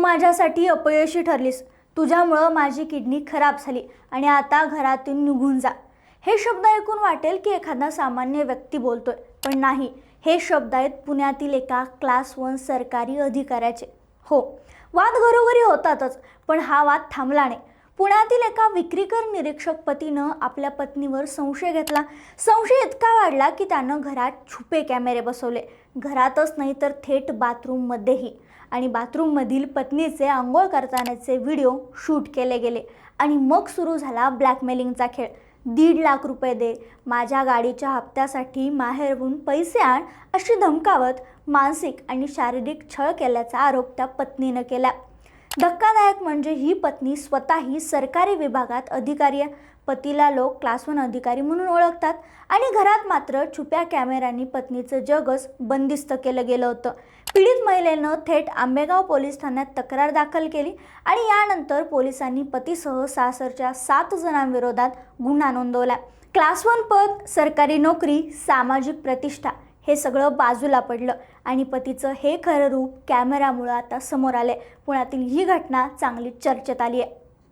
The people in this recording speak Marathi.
माझ्यासाठी अपयशी ठरलीस. तुझ्यामुळं माझी किडनी खराब झाली आणि आता घरातून निघून जा. हे शब्द ऐकून वाटेल की एखादा सामान्य व्यक्ती बोलतोय पण नाही. हे शब्द आहेत पुण्यातील एका क्लास वन सरकारी अधिकाऱ्याचे. हो वाद घरोघरी होतातच पण हा वाद थांबला नाही. पुण्यातील एका विक्रीकर निरीक्षक पतीनं आपल्या पत्नीवर संशय घेतला. संशय इतका वाढला की त्यानं घरात छुपे कॅमेरे बसवले. घरातच नाही तर थेट बाथरूममध्येही. आणि बाथरूममधील पत्नीचे आंघोळ करतानाचे व्हिडिओ शूट केले गेले. आणि मग सुरू झाला ब्लॅकमेलिंगचा खेळ. दीड लाख रुपये दे माझ्या गाडीच्या हप्त्यासाठी माहेरहून पैसे आण अशी धमकावत मानसिक आणि शारीरिक छळ केल्याचा आरोप त्या पत्नीनं केला. धक्कादायक म्हणजे ही पत्नी स्वतःही सरकारी विभागात अधिकारी पतीला लोक क्लास वन अधिकारी म्हणून ओळखतात आणि घरात मात्र छुप्या कॅमेऱ्यांनी पत्नीचं जगच बंदिस्त केलं गेलं होतं. पीडित महिलेनं थेट आंबेगाव पोलीस ठाण्यात तक्रार दाखल केली आणि यानंतर पोलिसांनी पतीसह सासरच्या सात जणांविरोधात गुन्हा नोंदवला. क्लास वन पद सरकारी नोकरी सामाजिक प्रतिष्ठा. हे सगळं बाजूला पडलं आणि पतीचं हे खरं रूप कॅमेऱ्यामुळं आता समोर आले पुण्यातील ही घटना चांगली चर्चेत आली आहे